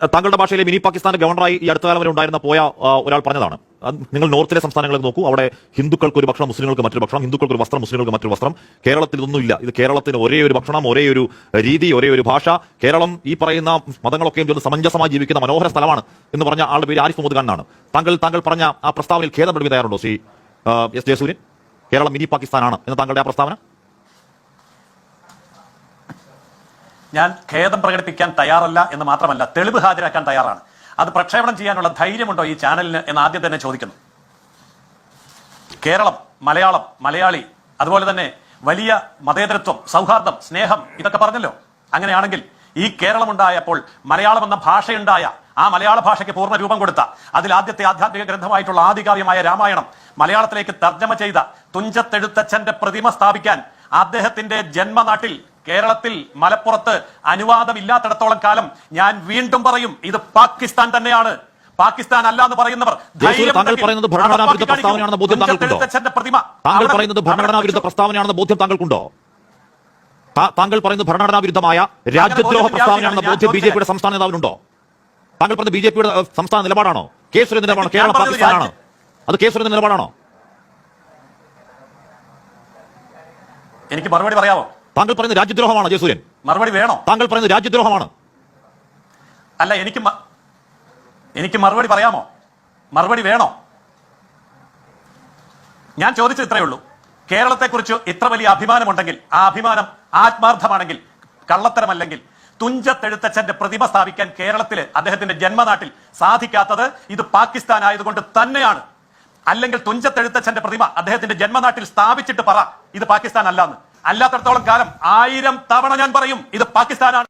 താങ്കളുടെ ഭാഷയിലെ മിനി പാകിസ്ഥാന്റെ ഗവർണറായി ഈ അടുത്ത കാലം വരെ ഉണ്ടായിരുന്ന പോയ ഒരാൾ പറഞ്ഞതാണ്. നിങ്ങൾ നോർത്തിലെ സംസ്ഥാനങ്ങളിൽ നോക്കൂ അവിടെ ഹിന്ദുക്കൾക്ക് ഒരു ഭക്ഷണം മുസ്ലിങ്ങൾക്ക് മറ്റൊരു ഭക്ഷണം ഹിന്ദുക്കൾക്ക് ഒരു വസ്ത്രം മുസ്ലിങ്ങൾക്ക് മറ്റൊരു വസ്ത്രം. കേരളത്തിൽ ഇതൊന്നുമില്ല ഇത് കേരളത്തിന് ഒരേ ഒരു ഭക്ഷണം ഒരേ ഒരു രീതി ഒരേ ഒരു ഭാഷ. കേരളം ഈ പറയുന്ന മതങ്ങളൊക്കെയും ചേർന്ന് സമഞ്ജസമായി ജീവിക്കുന്ന മനോഹര സ്ഥലമാണ് എന്ന് പറഞ്ഞ ആളുടെ പേര് ആരിഫ് മുഹമ്മദ് ഖാനാണ്. താങ്കൾ താങ്കൾ പറഞ്ഞ ആ പ്രസ്താവനയിൽ ഖേദം പ്രകടിപ്പിക്കാൻ തയ്യാറുണ്ടോ ശ്രീ എസ് ജയസൂര്യൻ? കേരളം മിനി പാകിസ്ഥാനാണ് എന്ന് താങ്കളുടെ ആ പ്രസ്താവന? ഞാൻ ഖേദം പ്രകടിപ്പിക്കാൻ തയ്യാറല്ല എന്ന് മാത്രമല്ല തെളിവ് ഹാജരാക്കാൻ തയ്യാറാണ്. അത് പ്രക്ഷേപണം ചെയ്യാനുള്ള ധൈര്യമുണ്ടോ ഈ ചാനലിന് എന്ന് ആദ്യം തന്നെ ചോദിക്കുന്നു. കേരളം മലയാളം മലയാളി അതുപോലെ തന്നെ വലിയ മതേതരത്വം സൗഹാർദ്ദം സ്നേഹം ഇതൊക്കെ പറഞ്ഞല്ലോ. അങ്ങനെയാണെങ്കിൽ ഈ കേരളം ഉണ്ടായപ്പോൾ മലയാളം എന്ന ഭാഷയുണ്ടായ ആ മലയാള ഭാഷയ്ക്ക് പൂർണ രൂപം കൊടുത്ത അതിൽ ആദ്യത്തെ ആധ്യാത്മിക ഗ്രന്ഥമായിട്ടുള്ള ആദികാവ്യമായ രാമായണം മലയാളത്തിലേക്ക് തർജമ ചെയ്ത തുഞ്ചത്തെഴുത്തച്ഛന്റെ പ്രതിമ സ്ഥാപിക്കാൻ അദ്ദേഹത്തിന്റെ ജന്മനാട്ടിൽ കേരളത്തിൽ മലപ്പുറത്ത് അനുവാദമില്ലാത്തിടത്തോളം കാലം ഞാൻ വീണ്ടും പറയും ഇത് പാകിസ്ഥാൻ തന്നെയാണ്. പാകിസ്ഥാൻ അല്ല എന്ന് പറയുന്നവർ താങ്കൾ പറയുന്നത് ഭരണഘടനാ വിരുദ്ധ പ്രസ്താവനയാണെന്ന ബോധ്യം. താങ്കൾക്കുണ്ടോ? താങ്കൾ പറയുന്നത് ഭരണഘടനാ വിരുദ്ധ പ്രസ്താവനയാണെന്ന ബോധ്യം താങ്കൾക്കുണ്ടോ? താങ്കൾ പറയുന്നത് ഭരണഘടനാ വിരുദ്ധമായ രാജ്യദ്രോഹ പ്രസ്താവനയാണെന്ന ബോധ്യം ബി ജെ പിയുടെ സംസ്ഥാന നേതാവിനുണ്ടോ? താങ്കൾ പറഞ്ഞ ബി ജെ പിയുടെ സംസ്ഥാന നിലപാടാണോ? കെ സുരേന്ദ്രന്റെ നിലപാടാണ്? കേരള പാകിസ്ഥാനാണ്. അത് കെ സുരേന്ദ്രന്റെ നിലപാടാണോ? എനിക്ക് മറുപടി പറയാമോ? താങ്കൾ പറയുന്ന രാജ്യദ്രോഹമാണ് ജയസൂര്യൻ? മറുപടി വേണോ? താങ്കൾ പറയുന്ന രാജ്യദ്രോഹമാണ്? അല്ല എനിക്ക് എനിക്ക് മറുപടി പറയാമോ? മറുപടി വേണോ? ഞാൻ ചോദിച്ചത് ഇത്രയേ ഉള്ളൂ. കേരളത്തെക്കുറിച്ച് ഇത്ര വലിയ അഭിമാനമുണ്ടെങ്കിൽ ആ അഭിമാനം ആത്മാർത്ഥമാണെങ്കിൽ കള്ളത്തരമല്ലെങ്കിൽ തുഞ്ചത്തെഴുത്തച്ഛന്റെ പ്രതിമ സ്ഥാപിക്കാൻ കേരളത്തിൽ അദ്ദേഹത്തിന്റെ ജന്മനാട്ടിൽ സാധിക്കാത്തത് ഇത് പാകിസ്ഥാൻ ആയതുകൊണ്ട് തന്നെയാണ്. അല്ലെങ്കിൽ തുഞ്ചത്തെഴുത്തച്ഛന്റെ പ്രതിമ അദ്ദേഹത്തിന്റെ ജന്മനാട്ടിൽ സ്ഥാപിച്ചിട്ട് പറ ഇത് പാകിസ്ഥാൻ അല്ലാന്ന് അല്ലാത്തടത്തോളം കാലം ആയിരം തവണ ഞാൻ പറയും ഇത് പാകിസ്ഥാനാണ്.